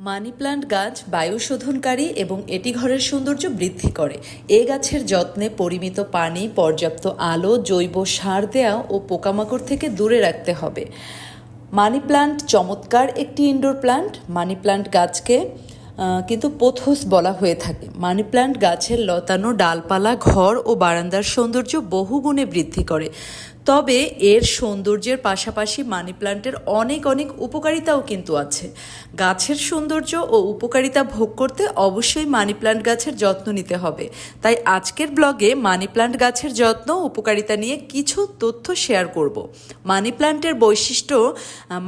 Money plant গাছ বায়ু শোধনকারী এবং এটি ঘরের সৌন্দর্য বৃদ্ধি করে। এ গাছের যত্নে পরিমিত পানি, পর্যাপ্ত আলো, জৈব সার দেওয়া ও পোকামাকড় থেকে দূরে রাখতে হবে। মানি প্লান্ট চমৎকার একটি ইনডোর প্লান্ট। মানি প্লান্ট গাছকে কিন্তু পোথোস বলা হয়ে থাকে। মানি প্লান্ট গাছের লতানো ডালপালা, ঘর ও বারান্দার সৌন্দর্য বহুগুণে বৃদ্ধি করে। তবে এর সৌন্দর্যের পাশাপাশি মানি প্লান্টের অনেক অনেক উপকারিতাও কিন্তু আছে। গাছের সৌন্দর্য ও উপকারিতা ভোগ করতে অবশ্যই মানি প্লান্ট গাছের যত্ন নিতে হবে। তাই আজকের ব্লগে মানি প্লান্ট গাছের যত্ন, উপকারিতা নিয়ে কিছু তথ্য শেয়ার করব। মানি প্লান্টের বৈশিষ্ট্য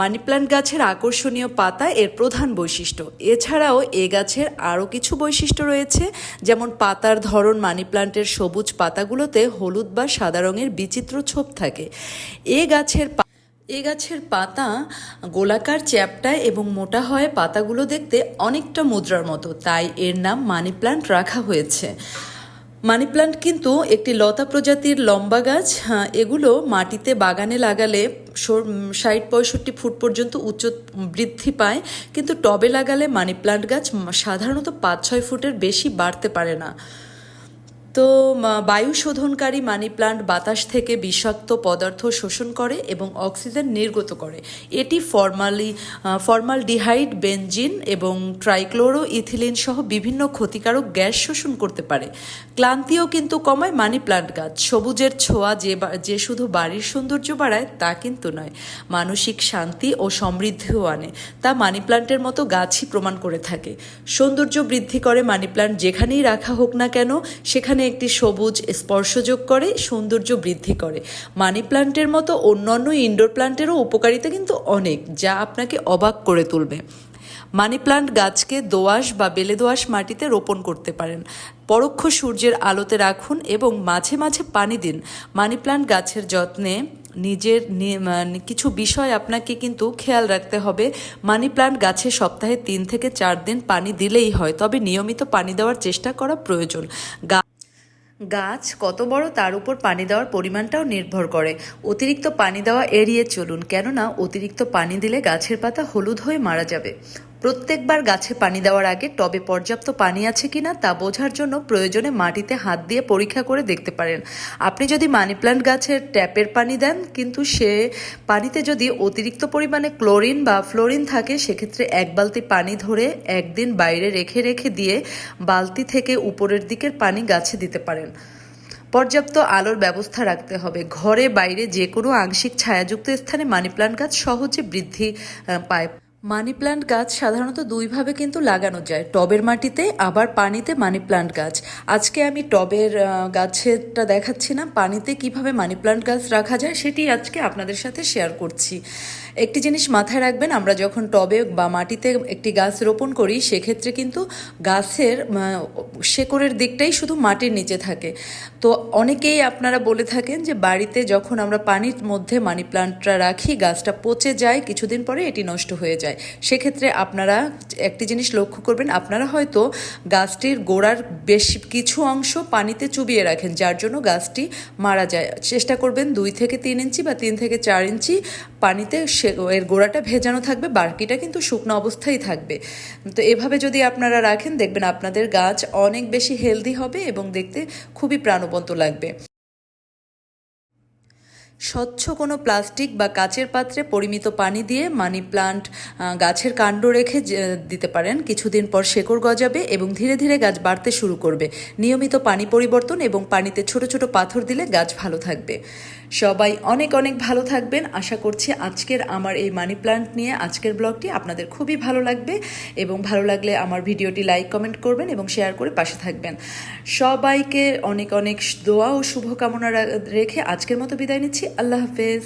মানি প্লান্ট গাছের আকর্ষণীয় পাতা এর প্রধান বৈশিষ্ট্য। এছাড়াও এ গাছের আরও কিছু বৈশিষ্ট্য রয়েছে, যেমন পাতার ধরন মানি প্লান্টের সবুজ পাতাগুলোতে হলুদ বা সাদা রঙের বিচিত্র ছোপ থাকে। এ গাছের এ গাছের পাতা গোলাকার চ্যাপটায় এবং মোটা হয় পাতাগুলো দেখতে অনেকটা মুদ্রার মতো। তাই এর নাম মানি প্লান্ট রাখা হয়েছে। মানি প্লান্ট কিন্তু একটি লতা প্রজাতির লম্বা গাছ। হ্যাঁ, এগুলো মাটিতে বাগানে লাগালে ষাট পঁয়ষট্টি ফুট পর্যন্ত উচ্চ বৃদ্ধি পায়। কিন্তু টবে লাগালে মানি প্লান্ট গাছ সাধারণত পাঁচ ছয় ফুটের বেশি বাড়তে পারে না। তো বায়ু শোধনকারী মানি প্লান্ট বাতাস থেকে বিষাক্ত পদার্থ শোষণ করে এবং অক্সিজেন নির্গত করে। এটি ফর্মালি ফর্মাল ডিহাইড বেঞ্জিন এবং ট্রাইক্লোরো ইথিলিন সহ বিভিন্ন ক্ষতিকারক গ্যাস শোষণ করতে পারে। ক্লান্তিও কিন্তু কমায় মানি প্লান্ট গাছ। সবুজের ছোঁয়া যে যে শুধু বাড়ির সৌন্দর্য বাড়ায়, তা কিন্তু নয়, মানসিক শান্তি ও সমৃদ্ধিও আনে। তা মানি প্লান্টের মতো গাছই প্রমাণ করে থাকে। সৌন্দর্য বৃদ্ধি করে মানি প্লান্ট যেখানেই রাখা হোক না কেন, সেখানে একটি সবুজ স্পর্শযোগ করে, সৌন্দর্য বৃদ্ধি করে। মানি প্লান্টের মতো অন্যান্য ইনডোর প্লান্টেরও উপকারিতা কিন্তু অনেক, যা আপনাকে অবাক করে তুলবে। মানি প্লান্ট গাছকে দোআঁশ বা বেলে দোআঁশ মাটিতে রোপণ করতে পারেন। পরোক্ষ সূর্যের আলোতে রাখুন এবং মাঝে মাঝে পানি দিন। মানি প্লান্ট গাছের যত্নে নিজের মানে কিছু বিষয় আপনাকে কিন্তু খেয়াল রাখতে হবে। মানি প্লান্ট গাছে সপ্তাহে তিন থেকে চার দিন পানি দিলেই হয়, তবে নিয়মিত পানি দেওয়ার চেষ্টা করা প্রয়োজন। গাছ কত বড় তার উপর পানি দেওয়ার পরিমাণটাও নির্ভর করে। অতিরিক্ত পানি দেওয়া এড়িয়ে চলুন, কেননা অতিরিক্ত পানি দিলে গাছের পাতা হলুদ হয়ে মারা যাবে। প্রত্যেকবার গাছে পানি দেওয়ার আগে টবে পর্যাপ্ত পানি আছে কিনা তা বোঝার জন্য প্রয়োজনে মাটিতে হাত দিয়ে পরীক্ষা করে দেখতে পারেন। আপনি যদি মানি প্ল্যান্ট গাছের ট্যাপের পানি দেন, কিন্তু সে পানিতে যদি অতিরিক্ত পরিমাণে ক্লোরিন বা ফ্লোরিন থাকে, সেক্ষেত্রে এক বালতি পানি ধরে একদিন বাইরে রেখে রেখে দিয়ে বালতি থেকে উপরের দিকের পানি গাছে দিতে পারেন। পর্যাপ্ত আলোর ব্যবস্থা রাখতে হবে। ঘরে বাইরে যে কোনো আংশিক ছায়াযুক্ত স্থানে মানি প্লান্ট গাছ সহজে বৃদ্ধি পায়। মানি প্লান্ট গাছ সাধারণত দুইভাবে কিন্তু লাগানো যায়। টবের মাটিতে, আবার পানিতে মানি প্লান্ট গাছ। আজকে আমি টবের গাছেরটা দেখাচ্ছি না, পানিতে কীভাবে মানি প্লান্ট গাছ রাখা যায় সেটি আজকে আপনাদের সাথে শেয়ার করছি। একটি জিনিস মাথায় রাখবেন, আমরা যখন টবে বা মাটিতে একটি গাছ রোপণ করি, সেক্ষেত্রে কিন্তু গাছের শেকড়ের দিকটাই শুধু মাটির নিচে থাকে। তো অনেকেই আপনারা বলে থাকেন যে, বাড়িতে যখন আমরা পানির মধ্যে মানি প্লান্টটা রাখি, গাছটা পচে যায়, কিছুদিন পরে এটি নষ্ট হয়ে যায়। সেক্ষেত্রে আপনারা একটি জিনিস লক্ষ্য করবেন, আপনারা হয়তো গাছটির গোড়ার বেশ কিছু অংশ পানিতে চুবিয়ে রাখেন, যার জন্য গাছটি মারা যায়। চেষ্টা করবেন দুই থেকে তিন ইঞ্চি বা তিন থেকে চার ইঞ্চি পানিতে সে এর গোড়াটা ভেজানো থাকবে বাকিটা কিন্তু শুকনো অবস্থায় থাকবে। তো এভাবে যদি আপনারা রাখেন, দেখবেন আপনাদের গাছ অনেক বেশি হেলদি হবে এবং দেখতে খুবই প্রাণবন্ত লাগবে। স্বচ্ছ কোনো প্লাস্টিক বা কাচের পাত্রে পরিমিত পানি দিয়ে মানি প্লান্ট গাছের কাণ্ড রেখে দিতে পারেন। কিছুদিন পর শেকড় গজাবে এবং ধীরে ধীরে গাছ বাড়তে শুরু করবে। নিয়মিত পানি পরিবর্তন এবং পানিতে ছোট ছোট পাথর দিলে গাছ ভালো থাকবে। সবাই অনেক অনেক ভালো থাকবেন। আশা করছি আজকের আমার এই মানি প্লান্ট নিয়ে আজকের ব্লগটি আপনাদের খুবই ভালো লাগবে এবং ভালো লাগলে আমার ভিডিওটি লাইক, কমেন্ট করবেন এবং শেয়ার করে পাশে থাকবেন। সবাইকে অনেক অনেক দোয়া ও শুভকামনা রেখে আজকের মতো বিদায় নিচ্ছি। আল্লাহ হাফেজ